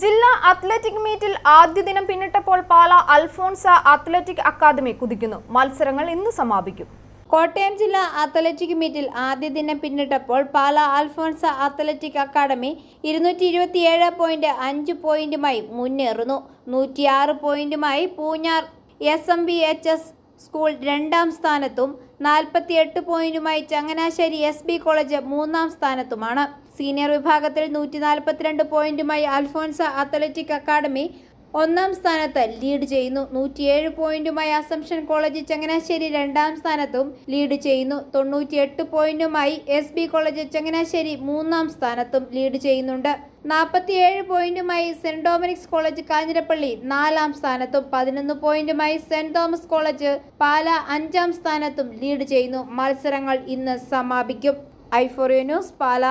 ജില്ലാ അത്ലറ്റിക് മീറ്റിൽ ആദ്യ ദിനം പിന്നിട്ടപ്പോൾ പാല അൽഫോൺസ അത്ലറ്റിക് അക്കാദമി കുതിക്കുന്നു. മത്സരങ്ങൾ ഇന്ന് സമാപിക്കും. കോട്ടയം ജില്ലാ അത്ലറ്റിക് മീറ്റിൽ ആദ്യ ദിനം പിന്നിട്ടപ്പോൾ പാല അൽഫോൺസ അത്ലറ്റിക് അക്കാദമി ഇരുന്നൂറ്റി ഇരുപത്തിയേഴ് പോയിന്റ് അഞ്ച് പോയിന്റുമായി മുന്നേറുന്നു. നൂറ്റിയാറ് പോയിന്റുമായി Poonjar S M B H S school രണ്ടാം സ്ഥാനത്തും നാൽപ്പത്തിയെട്ട് പോയിന്റുമായി ചങ്ങനാശ്ശേരി എസ് ബി കോളേജ് മൂന്നാം സ്ഥാനത്തുമാണ്. സീനിയർ വിഭാഗത്തിൽ നൂറ്റി നാൽപ്പത്തിരണ്ട് പോയിന്റുമായി അൽഫോൻസ അത്ലറ്റിക് അക്കാദമി ഒന്നാം സ്ഥാനത്ത് ലീഡ് ചെയ്യുന്നു. നൂറ്റിയേഴ് പോയിന്റുമായി അസംഷൻ കോളേജ് ചങ്ങനാശ്ശേരി രണ്ടാം സ്ഥാനത്തും ലീഡ് ചെയ്യുന്നു. തൊണ്ണൂറ്റിയെട്ട് പോയിന്റുമായി എസ് ബി കോളേജ് ചങ്ങനാശ്ശേരി മൂന്നാം സ്ഥാനത്തും ലീഡ് ചെയ്യുന്നുണ്ട്. നാൽപ്പത്തിയേഴ് പോയിന്റുമായി സെന്റ് ഡൊമിനിക്സ് കോളേജ് കാഞ്ഞിരപ്പള്ളി നാലാം സ്ഥാനത്തും പതിനൊന്ന് പോയിന്റുമായി സെന്റ് തോമസ് കോളേജ് പാല അഞ്ചാം സ്ഥാനത്തും ലീഡ് ചെയ്യുന്നു. മത്സരങ്ങൾ ഇന്ന് സമാപിക്കും. ഐഫോറിയോ ന്യൂസ് പാല.